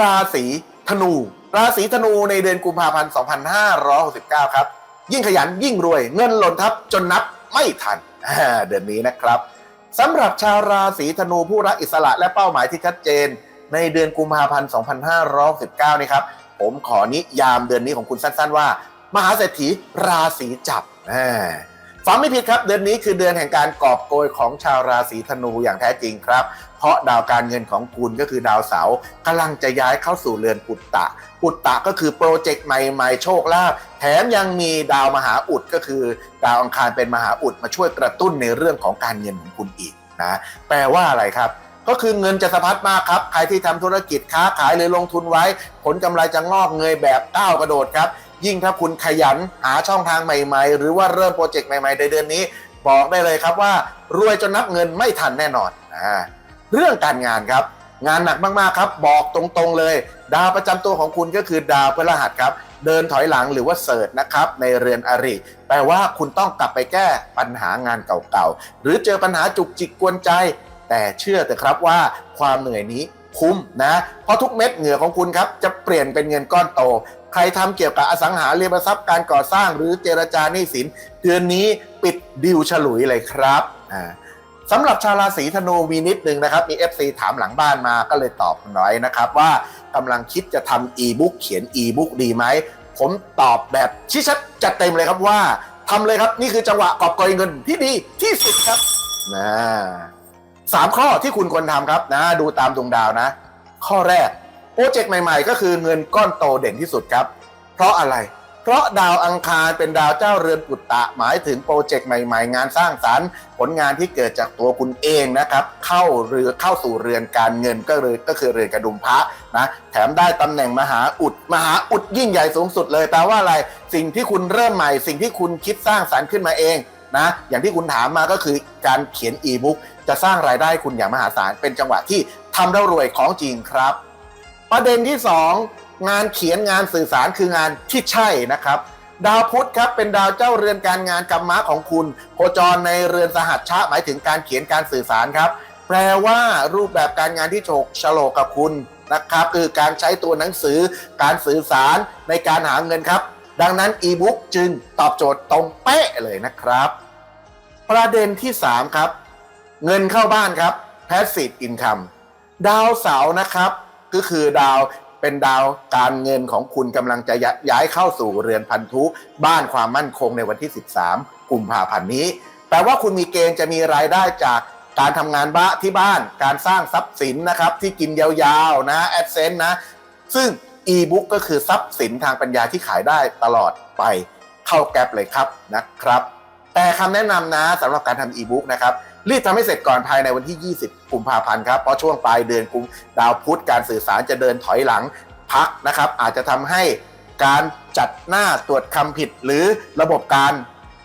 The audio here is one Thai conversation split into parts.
ราศีธนู ราศีธนูในเดือนกุมภาพันธ์2569 ครับ ยิ่งขยันยิ่งรวยเงินหล่นทับจนนับไม่ทันเดือนนี้นะครับสำหรับชาวราศีธนูผู้รักอิสระและเป้าหมายที่ชัดเจน ในเดือนกุมภาพันธ์2519 นี่ครับผมขอนิยามเดือนนี้ของคุณสั้น ๆ ว่า มหาเศรษฐีราศีจับ ฟังไม่ผิดครับ เดือนนี้คือเดือนแห่งการกอบโกยของชาวราศีธนูอย่างแท้จริงครับ เพราะดาวการเงินของคุณก็คือดาวเสาร์กำลังจะย้ายเข้าสู่เรือนปุตตะ ปุตตะก็คือโปรเจกต์ใหม่ๆ โชคลาภแถมยังมีดาวมหาอุดก็คือดาวอังคารเป็นมหาอุดมาช่วยกระตุ้นในเรื่องของการเงินของคุณอีกนะแปลว่าอะไรครับก็คือเงินจะสะพัดมากครับ ใครที่ทำธุรกิจค้าขายหรือลงทุนไว้ ผลกำไรจะงอกเงยแบบก้าวกระโดดครับ ยิ่งถ้าคุณขยันหาช่องทางใหม่ๆ หรือว่าเริ่มโปรเจกต์ใหม่ๆในเดือนนี้ บอกได้เลยครับว่า รวยจนนับเงินไม่ทันแน่นอนอ่าเรื่องการงานครับ งานหนักมากๆครับ บอกตรงๆเลย ดาวประจำตัวของคุณก็คือดาวพฤหัสครับ เดินถอยหลังหรือว่าเสิร์ชนะครับ ในเรือนอริแปลว่าคุณต้องกลับไปแก้ปัญหางานเก่าๆ หรือเจอปัญหาจุกจิกกวนใจ แต่เชื่อเถอะครับว่าความเหนื่อยนี้คุ้มนะ เพราะทุกเม็ดเหงื่อของคุณครับ จะเปลี่ยนเป็นเงินก้อนโต ใครทำเกี่ยวกับอสังหาริมทรัพย์การก่อสร้างหรือเจรจาหนี้สิน เดือนนี้ปิดดิวฉลุยเลยครับอ่าสำหรับชาวราศีธนูมีนิดนึงนะครับ มี FC ถามหลังบ้านมาก็เลยตอบหน่อยนะครับ ว่ากำลังคิดจะทำอีบุ๊กเขียนอีบุ๊กดีไหม ผมตอบแบบชี้ชัดจัดเต็มเลยครับว่าทำเลยครับ นี่คือจังหวะกอบโกยเงินที่ดีที่สุดครับนะสามข้อที่คุณควรทำครับนะ ดูตามดวงดาวนะ ข้อแรก โปรเจกต์ใหม่ๆ ก็คือเงินก้อนโตเด่นที่สุดครับ เพราะอะไร เพราะดาวอังคารเป็นดาวเจ้าเรือนปุตตะหมายถึงโปรเจกต์ใหม่ๆ งานสร้างสรรค์ ผลงานที่เกิดจากตัวคุณเองนะครับ เข้าเรือเข้าสู่เรือนการเงินก็เลยก็คือเรือนกระดุมพระนะแถมได้ตำแหน่งมหาอุดมหาอุดยิ่งใหญ่สูงสุดเลยแปลว่าอะไรสิ่งที่คุณเริ่มใหม่ สิ่งที่คุณคิดสร้างสรรค์ขึ้นมาเองนะอย่างที่คุณถามมาก็คือการเขียนอีบุ๊กจะสร้างรายได้คุณอย่างมหาศาลเป็นจังหวะที่ทำแล้วรวยของจริงครับ ประเด็นที่ 2 งานเขียนงานสื่อสารคืองานที่ใช่นะครับ ดาวพุธครับเป็นดาวเจ้าเรือนการงานกรรมะของคุณ โคจรในเรือนสหัชชะหมายถึงการเขียนการสื่อสารครับ แปลว่ารูปแบบการงานที่โฉกฉลกกับคุณนะครับคือการใช้ตัวหนังสือการสื่อสารในการหาเงินครับ ดังนั้นอีบุ๊กจึงตอบโจทย์ตรงเป๊ะเลยนะครับ ประเด็นที่ 3 ครับ เงินเข้าบ้านครับ passive income ดาวเสาร์นะครับ ก็คือดาวเป็นดาวการเงินของคุณกำลังจะย้ายเข้าสู่เรือนพันธุบ้านความมั่นคงในวันที่ 13 กุมภาพันธ์นี้ แปลว่าคุณมีเกณฑ์จะมีรายได้จากการทำงานบ้าที่บ้าน การสร้างทรัพย์สินนะครับที่กินยาวๆนะแอดเซนต์นะ ซึ่งอีบุ๊กก็คือทรัพย์สินทางปัญญาที่ขายได้ตลอดไปเข้าแก๊ปเลยครับนะครับ แต่คำแนะนำนะสำหรับการทำอีบุ๊กนะครับรีบทำให้เสร็จก่อนภายในวันที่ 20 กุมภาพันธ์ครับ เพราะช่วงปลายเดือนกุมดาวพุธการสื่อสารจะเดินถอยหลังพักนะครับ อาจจะทำให้การจัดหน้าตรวจคำผิด หรือระบบการ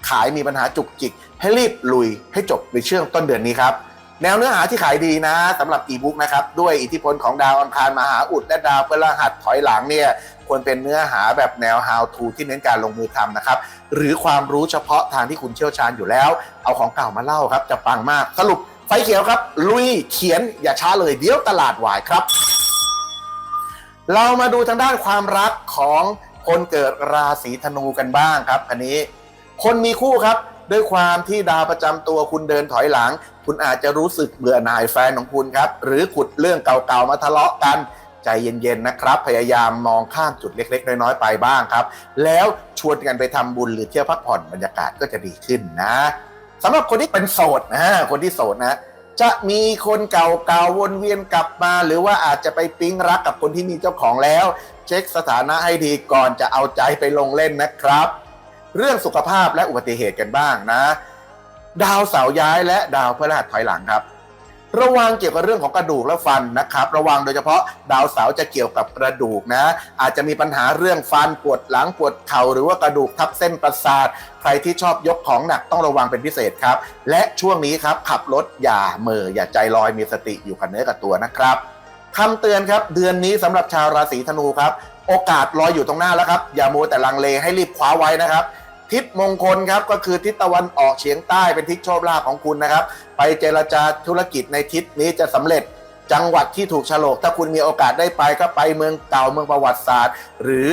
ขายมีปัญหาจุกจิก ให้รีบลุยให้จบในช่วงต้นเดือนนี้ครับ แนวเนื้อหาที่ขายดีนะสำหรับอีบุ๊กนะครับ ด้วยอิทธิพลของดาวอังคารมหาอุดและดาวพฤหัสถอยหลังเนี่ย ควรเป็นเนื้อหาแบบแนว how to ที่เน้นการลงมือทำนะครับ หรือความรู้เฉพาะทางที่คุณเชี่ยวชาญอยู่แล้ว เอาของเก่ามาเล่าครับ จะปังมาก สรุปไฟเขียวครับ ลุยเขียนอย่าช้าเลยเดี๋ยวตลาดวายครับ เรามาดูทางด้านความรักของคนเกิดราศีธนูกันบ้างครับอันนี้คนมีคู่ครับด้วยความที่ดาวประจำตัวคุณเดินถอยหลัง คุณอาจจะรู้สึกเบื่อหน่ายแฟนของคุณครับ หรือขุดเรื่องเก่าๆมาทะเลาะกัน ใจเย็นๆนะครับ พยายามมองข้ามจุดเล็ก ๆ น้อยๆไปบ้างครับ แล้วชวนกันไปทำบุญหรือเที่ยวพักผ่อนบรรยากาศก็จะดีขึ้นนะสำหรับคนที่เป็นโสดนะคนที่โสดนะจะมีคนเก่าๆวนเวียนกลับมา หรือว่าอาจจะไปปิ๊งรักกับคนที่มีเจ้าของแล้ว เช็คสถานะให้ดีก่อนจะเอาใจไปลงเล่นนะครับ เรื่องสุขภาพและอุบัติเหตุกันบ้างนะ ดาวเสาร์ย้ายและดาวพฤหัสถอยหลังครับ ระวังเกี่ยวกับเรื่องของกระดูกและฟันนะครับ ระวังโดยเฉพาะดาวเสาร์จะเกี่ยวกับกระดูกนะ อาจจะมีปัญหาเรื่องฟันปวดหลังปวดเข่าหรือว่ากระดูกทับเส้นประสาท ใครที่ชอบยกของหนักต้องระวังเป็นพิเศษครับ และช่วงนี้ครับขับรถอย่าเหม่ออย่าใจลอยมีสติอยู่กับเนื้อกับตัวนะครับคำเตือนครับเดือนนี้สำหรับชาวราศีธนูครับ โอกาสรออยู่ตรงหน้าแล้วครับ อย่ามัวแต่ลังเลให้รีบคว้าไว้นะครับ ทิศมงคลครับก็คือทิศตะวันออกเฉียงใต้เป็นทิศโชคลาภของคุณนะครับ ไปเจรจาธุรกิจในทิศนี้จะสำเร็จจังหวัดที่ถูกฉลก ถ้าคุณมีโอกาสได้ไปก็ไปเมืองเก่าเมืองประวัติศาสตร์ หรือ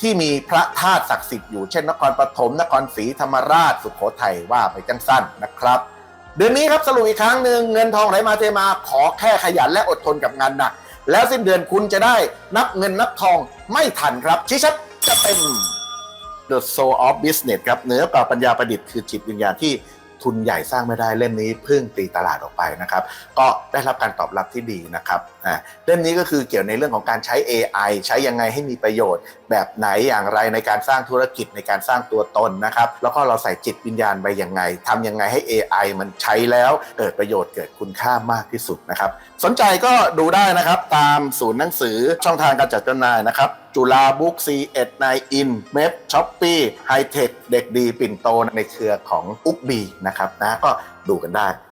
ที่มีพระธาตุศักดิ์สิทธิ์อยู่เช่นนครปฐมนครศรีธรรมราชสุโขทัยว่าไปจังสั้นนะครับ เดือนนี้ครับสรุปอีกครั้งหนึ่งเงินทองไหลมาเทมาขอแค่ขยันและอดทนกับงานหนักแล้วสิ้นเดือนคุณจะได้นับเงินนับทองไม่ทันครับชี้ชัดจะเต็ม The Soul of Business ครับเนื้อกว่าปัญญาประดิษฐ์คือจิตวิญญาณที่ทุนใหญ่สร้างไม่ได้เล่มนี้เพิ่งตีตลาดออกไปนะครับ ก็ได้รับการตอบรับที่ดีนะครับอ่าเล่มนี้ก็คือเกี่ยวในเรื่องของการใช้ AI ใช้ยังไงให้มีประโยชน์ แบบไหนอย่างไรในการสร้างธุรกิจในการสร้างตัวตนนะครับ แล้วก็เราใส่จิตวิญญาณไปยังไงทำยังไงให้ AI มันใช้แล้วเกิดประโยชน์เกิดคุณค่ามากที่สุดนะครับ สนใจก็ดูได้นะครับตามศูนย์หนังสือช่องทางการจัดจำหน่ายนะครับจุฬาบุ๊กซีเอ็ดไนอินเมฟช้อปปี้ไฮเทคเด็กดีปิ่นโตในเครือของอุกบีนะครับนะก็ดูกันได้